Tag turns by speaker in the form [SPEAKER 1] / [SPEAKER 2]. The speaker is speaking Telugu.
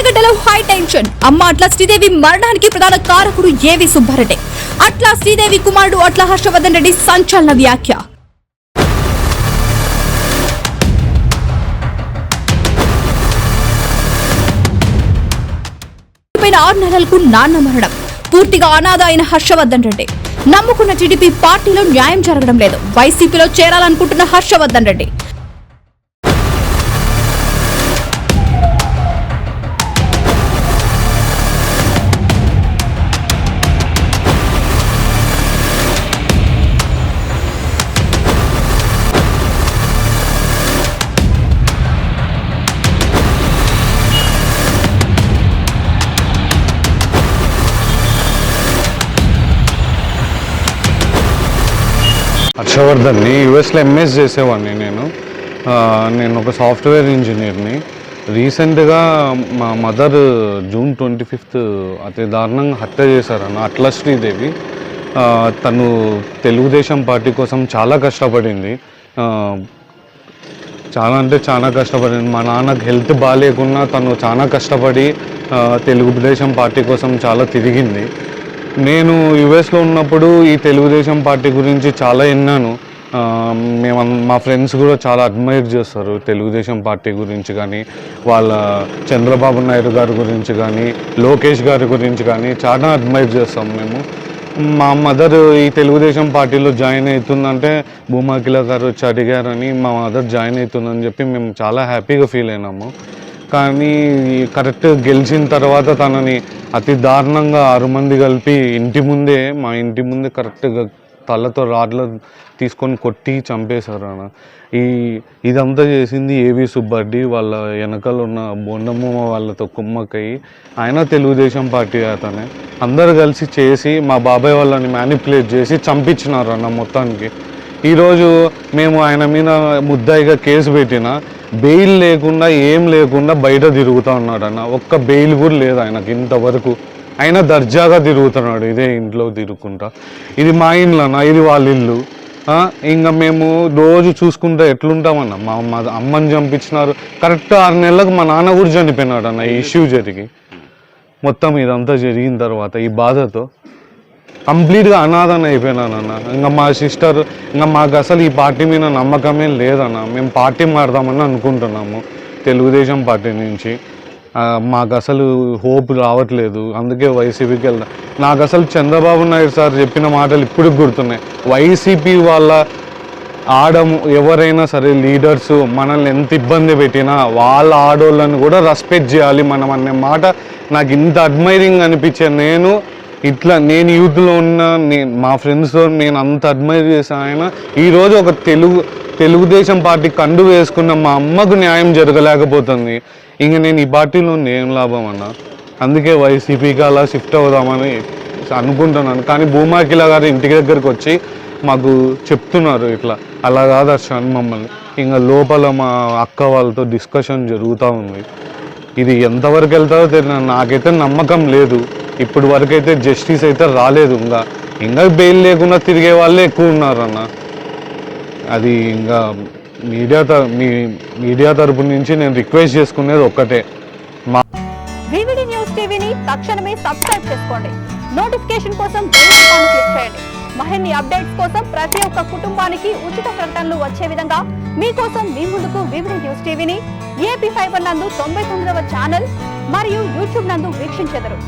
[SPEAKER 1] ఏపీలో హై టెన్షన్. అమ్మ అట్లా శ్రీదేవి మరణానికి ప్రధాన కారకుడు ఏవి సుబ్బారెడ్డి? అట్లా శ్రీదేవి కుమారుడు అట్లా హర్షవర్ధన్ రెడ్డి సంచలన వ్యాఖ్య. ఆరు నెలలకు నాన్న మరణం. పూర్తిగా అనాథ అయిన హర్షవర్ధన్ రెడ్డి. నమ్ముకున్న టీడీపీ పార్టీలో న్యాయం జరగడం లేదు. వైసీపీలో చేరాలనుకుంటున్న హర్షవర్ధన్ రెడ్డి.
[SPEAKER 2] హర్షవర్ధన్ని యూఎస్లో ఎంఎస్ చేసేవాడిని నేను. నేను ఒక సాఫ్ట్వేర్ ఇంజనీర్ని. రీసెంట్గా మా మదర్ జూన్ ట్వంటీ ఫిఫ్త్ అతి దారుణంగా హత్య చేశారన్న అట్ల శ్రీదేవి. తను తెలుగుదేశం పార్టీ కోసం చాలా కష్టపడింది. చాలా అంటే చాలా కష్టపడింది. మా నాన్నకు హెల్త్ బాగాలేకున్నా తను చాలా కష్టపడి తెలుగుదేశం పార్టీ కోసం చాలా తిరిగింది. నేను యుఎస్లో ఉన్నప్పుడు ఈ తెలుగుదేశం పార్టీ గురించి చాలా విన్నాను. మేము మా ఫ్రెండ్స్ కూడా చాలా అడ్మైర్ చేస్తారు తెలుగుదేశం పార్టీ గురించి కానీ వాళ్ళ చంద్రబాబు నాయుడు గారి గురించి కానీ లోకేష్ గారి గురించి కానీ చాలా అడ్మైర్ చేస్తాం మేము. మా మదర్ ఈ తెలుగుదేశం పార్టీలో జాయిన్ అవుతుందంటే భూమాకిల గారు వచ్చి అడిగారని మా మదర్ జాయిన్ అవుతుందని చెప్పి మేము చాలా హ్యాపీగా ఫీల్ అయినాము. కానీ కరెక్ట్ గెలిచిన తర్వాత తనని అతి దారుణంగా ఆరు మంది కలిపి ఇంటి ముందే మా ఇంటి ముందే కరెక్ట్గా తలతో రాడ్లు తీసుకొని కొట్టి చంపేశారు అన్న. ఈ ఇదంతా చేసింది ఏవి సుబ్బడ్డి వాళ్ళ వెనకాల ఉన్న బొండమ్మ వాళ్ళతో కుమ్మక్కయ్యి. ఆయన తెలుగుదేశం పార్టీ అతనే. అందరు కలిసి చేసి మా బాబాయ్ వాళ్ళని మ్యానిపులేట్ చేసి చంపించినారు అన్న మొత్తానికి. ఈరోజు మేము ఆయన మీద ముద్దాయిగా కేసు పెట్టిన బెయిల్ లేకుండా ఏం లేకుండా బయట తిరుగుతూ ఉన్నాడు అన్న. ఒక్క బెయిల్ కూడా లేదు ఆయనకి ఇంతవరకు. ఆయన దర్జాగా తిరుగుతున్నాడు ఇదే ఇంట్లో తిరుగుకుంటా. ఇది మా ఇల్లు అన్న ఇది వాళ్ళ ఇల్లు. ఇంకా మేము రోజు చూసుకుంటా ఎట్లుంటామన్న మా మా అమ్మని చంపించినారు. కరెక్ట్ ఆరు నెలలకు మా నాన్న కూడా చనిపోయినాడు అన్న ఈ ఇష్యూ జరిగి. మొత్తం ఇదంతా జరిగిన తర్వాత ఈ బాధతో కంప్లీట్గా అనాథన అయిపోయినాను అన్న ఇంకా మా సిస్టర్ ఇంకా మాకు అసలు ఈ పార్టీ మీద నమ్మకమే లేదన్న. మేము పార్టీ మారదామని అనుకుంటున్నాము తెలుగుదేశం పార్టీ నుంచి. మాకు అసలు హోప్ రావట్లేదు. అందుకే వైసీపీకి వెళ్దాం. నాకు అసలు చంద్రబాబు నాయుడు సార్ చెప్పిన మాటలు ఇప్పుడు గుర్తున్నాయి. వైసీపీ వాళ్ళ ఆడము ఎవరైనా సరే లీడర్స్ మనల్ని ఎంత ఇబ్బంది పెట్టినా వాళ్ళ ఆడోళ్ళని కూడా రెస్పెక్ట్ చేయాలి మనం అనే మాట నాకు ఇంత అడ్మైరింగ్ అనిపించే నేను ఇట్లా నేను యూత్లో ఉన్న నేను మా ఫ్రెండ్స్తో నేను అంత అడ్మైర్ చేసిన ఆయన ఈరోజు ఒక తెలుగు తెలుగుదేశం పార్టీ కండు వేసుకున్న మా అమ్మకు న్యాయం జరగలేకపోతుంది. ఇంక నేను ఈ పార్టీలో ఏం లాభం అన్న? అందుకే వైసీపీకి అలా షిఫ్ట్ అవుదామని అనుకుంటున్నాను. కానీ భూమాకిల గారు ఇంటి దగ్గరికి వచ్చి మాకు చెప్తున్నారు ఇట్లా. అలా కాదు హర్షాన్ మమ్మల్ని. ఇంకా లోపల మా అక్క వాళ్ళతో డిస్కషన్ జరుగుతూ ఉంది. ఇది ఎంతవరకు వెళ్తారో తెలియదు నాకైతే నమ్మకం లేదు. ఇప్పుడు వరకు అయితే జస్టిస్ అయితే రాలేదు. ఇంకా ఇంకా బెయిల్ లేకుండా తిరిగే వాళ్ళే ఎక్కువ ఉన్నారన్న. అది ఇంకా మీడియా మీ మీడియా తరపు నుంచి నేను రిక్వెస్ట్ చేసుకునేది ఒక్కటే. మా
[SPEAKER 3] వివిడి న్యూస్ టీవీని తక్షణమే సబ్స్క్రైబ్ చేసుకోండి. నోటిఫికేషన్ కోసం బెల్ ఐకాన్ క్లిక్ చేయండి. మరిన్ని అప్డేట్స్ కోసం ప్రతి ఒక్క కుటుంబానికి ఉచిత ప్రకటనలు వచ్చే విధంగా మీకోసం మీ ముందుకు వివిడి న్యూస్ టీవీని ఏపీ ఫైబర్ నందు తొంభై తొమ్మిదవ ఛానల్ మరియు యూట్యూబ్ నందు వీక్షించెదరు.